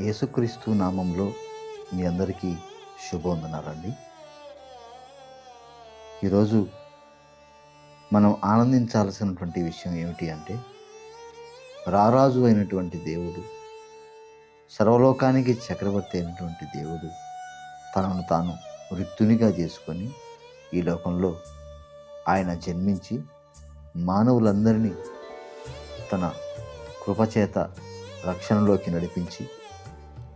యేసుక్రీస్తు నామంలో మీ అందరికీ శుభవందనాలండి. ఈరోజు మనం ఆనందించాల్సినటువంటి విషయం ఏమిటి అంటే రారాజు అయినటువంటి దేవుడు సర్వలోకానికి చక్రవర్తి అయినటువంటి దేవుడు తనను తాను వృత్తునిగా చేసుకొని ఈ లోకంలో ఆయన జన్మించి మానవులందరినీ తన కృపచేత రక్షణలోకి నడిపించి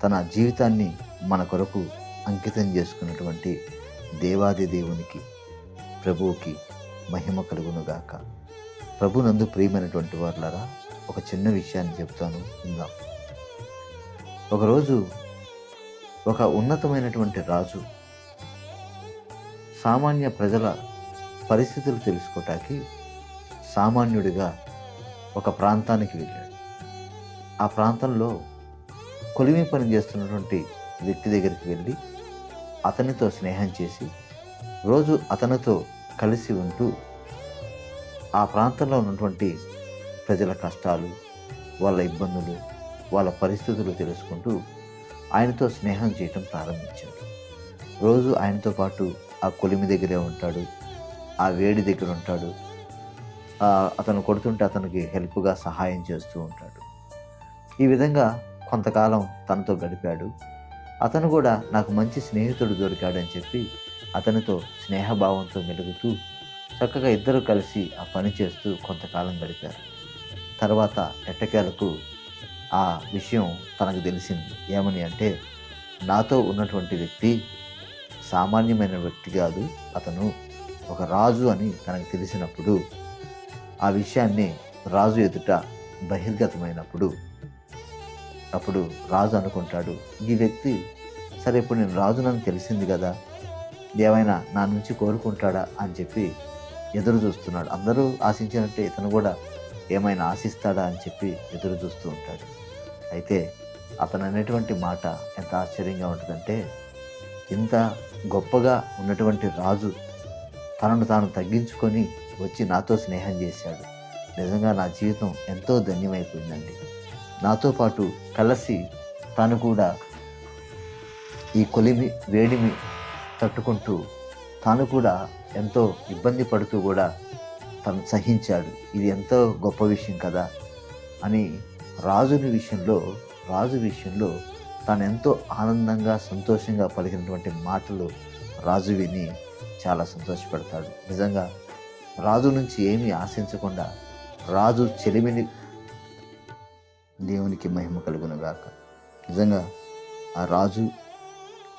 తన జీవితాన్ని మన కొరకు అంకితం చేసుకున్నటువంటి దేవాది దేవునికి ప్రభువుకి మహిమ కలుగునుగాక. ప్రభునందు ప్రియమైనటువంటి వారులారా ఒక చిన్న విషయాన్ని చెప్తాను విందాం. ఒకరోజు ఒక ఉన్నతమైనటువంటి రాజు సామాన్య ప్రజల పరిస్థితులు తెలుసుకోవటానికి సామాన్యుడిగా ఒక ప్రాంతానికి వెళ్ళాడు. ఆ ప్రాంతంలో కొలిమి పని చేస్తున్నటువంటి వ్యక్తి దగ్గరికి వెళ్ళి అతనితో స్నేహం చేసి రోజు అతనితో కలిసి ఉంటూ ఆ ప్రాంతంలో ఉన్నటువంటి ప్రజల కష్టాలు వాళ్ళ ఇబ్బందులు వాళ్ళ పరిస్థితులు తెలుసుకుంటూ ఆయనతో స్నేహం చేయటం ప్రారంభించాడు. రోజు ఆయనతో పాటు ఆ కొలిమి దగ్గరే ఉంటాడు ఆ వేడి దగ్గర ఉంటాడు. అతను కొడుతుంటే అతనికి హెల్ప్గా సహాయం చేస్తూ ఉంటాడు. ఈ విధంగా కొంతకాలం తనతో గడిపాడు. అతను కూడా నాకు మంచి స్నేహితుడు దొరికాడని చెప్పి అతనితో స్నేహభావంతో మెలుగుతూ చక్కగా ఇద్దరు కలిసి ఆ పని చేస్తూ కొంతకాలం గడిపారు. తర్వాత ఎట్టకేలకు ఆ విషయం తనకు తెలిసింది. ఏమని అంటే నాతో ఉన్నటువంటి వ్యక్తి సామాన్యమైన వ్యక్తి కాదు అతను ఒక రాజు అని తనకు తెలిసినప్పుడు ఆ విషయాన్ని రాజు ఎదుట బహిర్గతమైనప్పుడు అప్పుడు రాజు అనుకుంటాడు ఈ వ్యక్తి సరే ఇప్పుడు నేను రాజునని తెలిసింది కదా ఏమైనా నా నుంచి కోరుకుంటాడా? అని చెప్పి ఎదురు చూస్తున్నాడు. అందరూ ఆశించినట్టే ఇతను కూడా ఏమైనా ఆశిస్తాడా అని చెప్పి ఎదురు చూస్తూ ఉంటాడు. అయితే అతను అనేటువంటి మాట ఎంత ఆశ్చర్యంగా ఉంటుందంటే ఇంత గొప్పగా ఉన్నటువంటి రాజు తనను తాను తగ్గించుకొని వచ్చి నాతో స్నేహం చేశాడు. నిజంగా నా జీవితం ఎంతో ధన్యమైపోయిందండి. నాతో పాటు కలిసి తాను కూడా ఈ కొలిమి వేడిమి తట్టుకుంటూ తాను కూడా ఎంతో ఇబ్బంది పడుతూ కూడా తను సహించాడు. ఇది ఎంతో గొప్ప విషయం కదా అని రాజుని విషయంలో రాజు విషయంలో తాను ఎంతో ఆనందంగా సంతోషంగా పలికినటువంటి మాటలు రాజు విని చాలా సంతోషపడతాడు. నిజంగా రాజు నుంచి ఏమీ ఆశించకుండా రాజు చెలిమిని దేవునికి మహిమ కలుగునుగాక. నిజంగా ఆ రాజు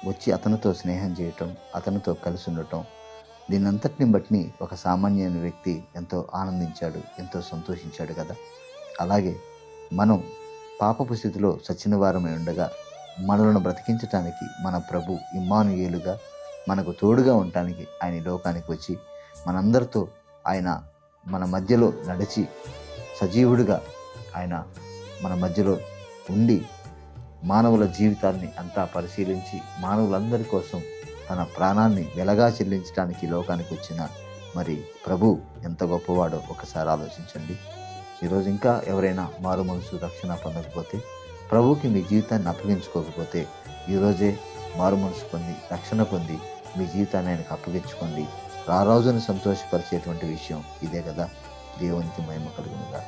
వచ్చి అతనితో స్నేహం చేయటం అతనితో కలిసి ఉండటం దీనంతటిని బట్టి ఒక సామాన్యమైన వ్యక్తి ఎంతో ఆనందించాడు ఎంతో సంతోషించాడు కదా. అలాగే మనం పాపపు స్థితిలో సచిన వారమై ఉండగా మనలను బ్రతికించటానికి మన ప్రభు ఇమ్మానుయేలుగా మనకు తోడుగా ఉండటానికి ఆయన లోకానికి వచ్చి మనందరితో ఆయన మన మధ్యలో నడిచి సజీవుడిగా ఆయన మన మధ్యలో ఉండి మానవుల జీవితాన్ని అంతా పరిశీలించి మానవులందరి కోసం తన ప్రాణాన్ని వెలగా చెల్లించడానికి లోకానికి వచ్చిన మరి ప్రభు ఎంత గొప్పవాడో ఒకసారి ఆలోచించండి. ఈరోజు ఇంకా ఎవరైనా మారు మనసు రక్షణ పొందకపోతే ప్రభుకి మీ జీవితాన్ని అప్పగించుకోకపోతే ఈరోజే మారు మనసు పొంది రక్షణ పొంది మీ జీవితాన్ని ఆయనకు అప్పగించుకోండి. రారాజుని సంతోషపరిచేటువంటి విషయం ఇదే కదా. దేవునికి మహిమ కలుగునుగా